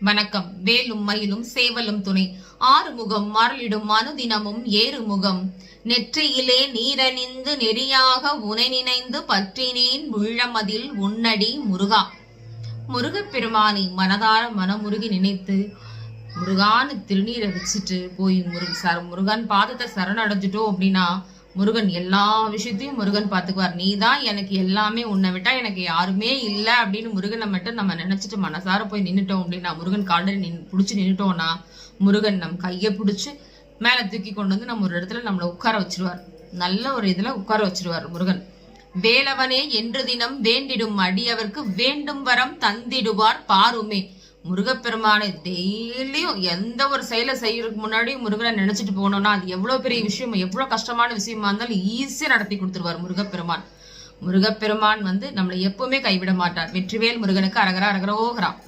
வணக்கம். வேலும் மயிலும் சேவலும் துணை. ஆறுமுகம் மரளிடும் மனுதினமும் ஏறுமுகம். நெற்றியிலே நீரணிந்து நெறியாக உனை நினைந்து பற்றினேன் உள்ளமதில் உன்னடி முருகா. முருகப்பெருமானை மனதார மனமுருகி நினைத்து முருகான்னு திருநீரை வச்சுட்டு போய் முருகன் சர முருகன் பாதத்தை சரணடைஞ்சிட்டோம் அப்படின்னா முருகன் எல்லா விஷயத்தையும் முருகன் பார்த்துக்குவார். நீ தான் எனக்கு எல்லாமே உன்னை விட்டா எனக்கு யாருமே இல்லை அப்படின்னு முருகனை மட்டும் நம்ம நினைச்சிட்டு மனசார போய் நின்றுட்டோம் அப்படின்னா முருகன் காலில் நின் பிடிச்சி நின்றுட்டோம்னா முருகன் நம் கையை பிடிச்சி மேலே தூக்கி கொண்டு வந்து நம்ம ஒரு இடத்துல நம்மளை உட்கார வச்சிருவார். நல்ல ஒரு இதில் உட்கார வச்சிருவார் முருகன். வேலவனே என்று தினம் வேண்டிடும் அடியவர்க்கு வேண்டும் வரம் தந்திடுவார் பாருமே. முருகப்பெருமானை டெய்லியும் எந்த ஒரு செயலை செய்யறதுக்கு முன்னாடி முருகனை நினைச்சிட்டு போனோம்னா அது எவ்வளவு பெரிய விஷயம் எவ்வளவு கஷ்டமான விஷயமா இருந்தாலும் ஈஸியா நடத்தி கொடுத்துருவார் முருகப்பெருமான். முருகப்பெருமான் வந்து நம்மளை எப்பவுமே கைவிட மாட்டார். வெற்றிவேல் முருகனுக்கு அரகரா அரகரோகிறான்